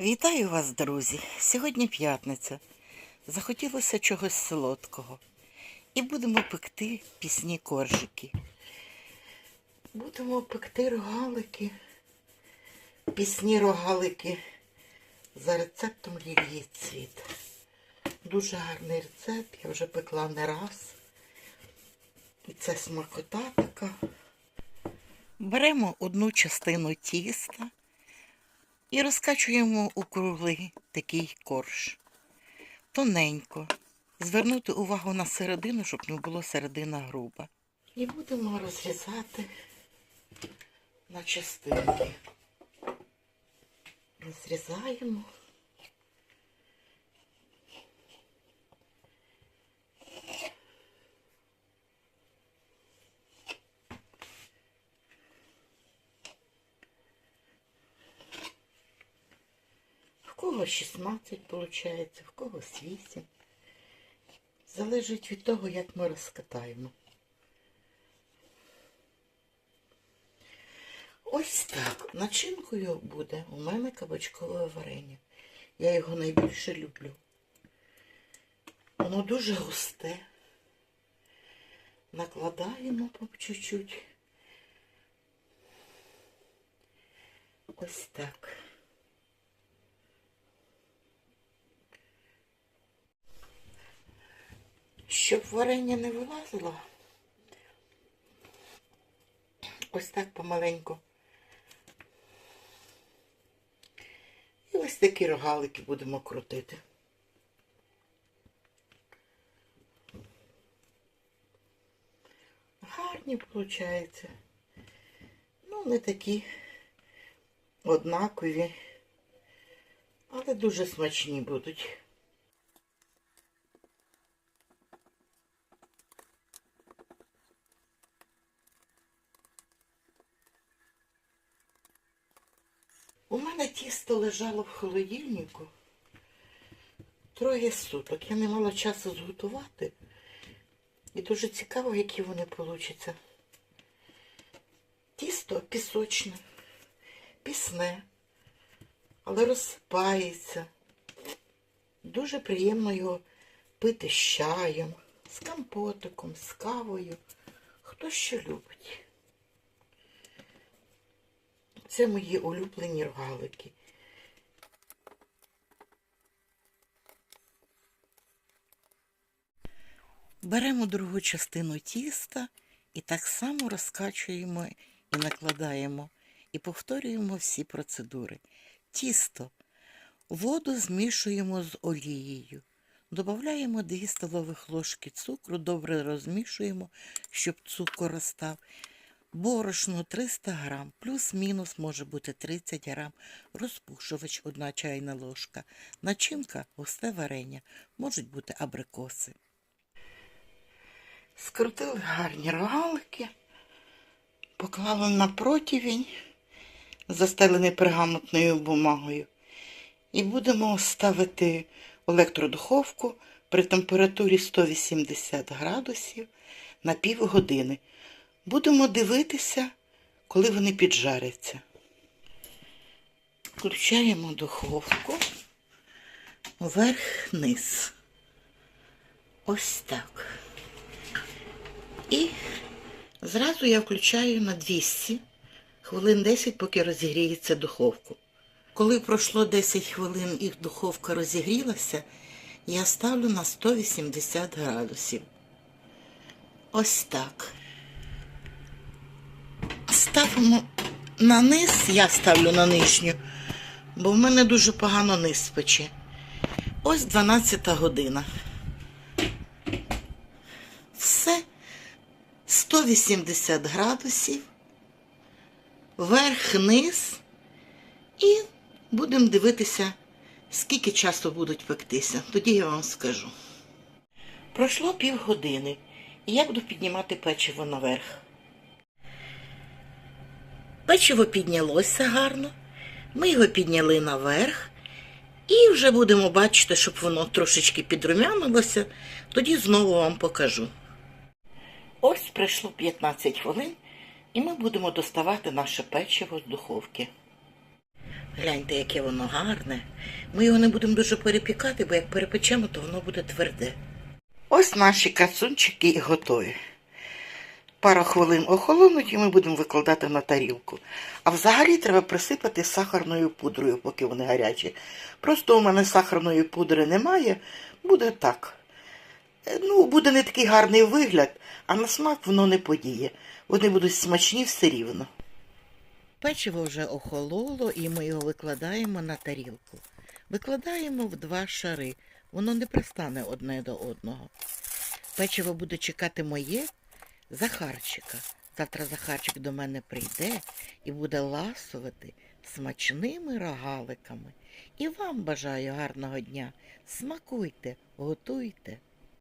Вітаю вас, друзі! Сьогодні п'ятниця. Захотілося чогось солодкого. І будемо пекти пісні коржики. Будемо пекти рогалики. Пісні рогалики за рецептом Лілії Цвіт. Дуже гарний рецепт, я вже пекла не раз. І це смакота така. Беремо одну частину тіста і розкачуємо у круглий такий корж. Тоненько. Звернути увагу на середину, щоб не було середина груба. І будемо розрізати на частинки. Розрізаємо. Кого 16 виходить, в когось 8. Залежить від того, як ми розкатаємо. Ось так. Начинкою буде у мене кабачкове варення. Я його найбільше люблю. Воно дуже густе. Накладаємо по чуть-чуть. Ось так. Щоб варення не вилазило, ось так помаленьку. І ось такі рогалики будемо крутити. Гарні виходить. Ну, не такі однакові, але дуже смачні будуть. У мене тісто лежало в холодильнику троє суток. Я не мала часу зготувати. І дуже цікаво, які вони получаться. Тісто пісочне, пісне, але розсипається. Дуже приємно його пити з чаєм, з компотиком, з кавою. Хто що любить. Це мої улюблені рогалики. Беремо другу частину тіста і так само розкачуємо і накладаємо, і повторюємо всі процедури. Тісто. Воду змішуємо з олією. Додаємо 2 столових ложки цукру, добре розмішуємо, щоб цукор розстав. Борошно 300 грам, плюс-мінус може бути 30 грам, розпушувач 1 чайна ложка, начинка густе варення, можуть бути абрикоси. Скрутили гарні рогалики, поклали на противень, застелений пергаментною бумагою, і будемо ставити електродуховку при температурі 180 градусів на півгодини. Будемо дивитися, коли вони піджаряться. Включаємо духовку вверх-вниз. Ось так. І зразу я включаю на 200 хвилин 10, поки розігріється духовку. Коли пройшло 10 хвилин і духовка розігрілася, я ставлю на 180 градусів. Ось так. Ставимо на низ, я ставлю на нижню, бо в мене дуже погано низ пече. Ось 12 година. Все 180 градусів, верх-низ і будемо дивитися, скільки часу будуть пектися. Тоді я вам скажу. Пройшло півгодини, і я буду піднімати печиво наверх. Печиво піднялося гарно. Ми його підняли наверх. І вже будемо бачити, щоб воно трошечки підрумянилося. Тоді знову вам покажу. Ось пройшло 15 хвилин, і ми будемо доставати наше печиво з духовки. Гляньте, яке воно гарне. Ми його не будемо дуже перепікати, бо як перепечемо, то воно буде тверде. Ось наші кацунчики готові. Пара хвилин охолонуть і ми будемо викладати на тарілку. А взагалі треба присипати сахарною пудрою, поки вони гарячі. Просто у мене сахарної пудри немає, буде так. Е, Ну, буде не такий гарний вигляд, а на смак воно не подіє. Вони будуть смачні все рівно. Печиво вже охололо, і ми його викладаємо на тарілку. Викладаємо в два шари. Воно не пристане одне до одного. Печиво буде чекати моє Захарчика. Завтра Захарчик до мене прийде і буде ласувати смачними рогаликами. І вам бажаю гарного дня. Смакуйте, готуйте.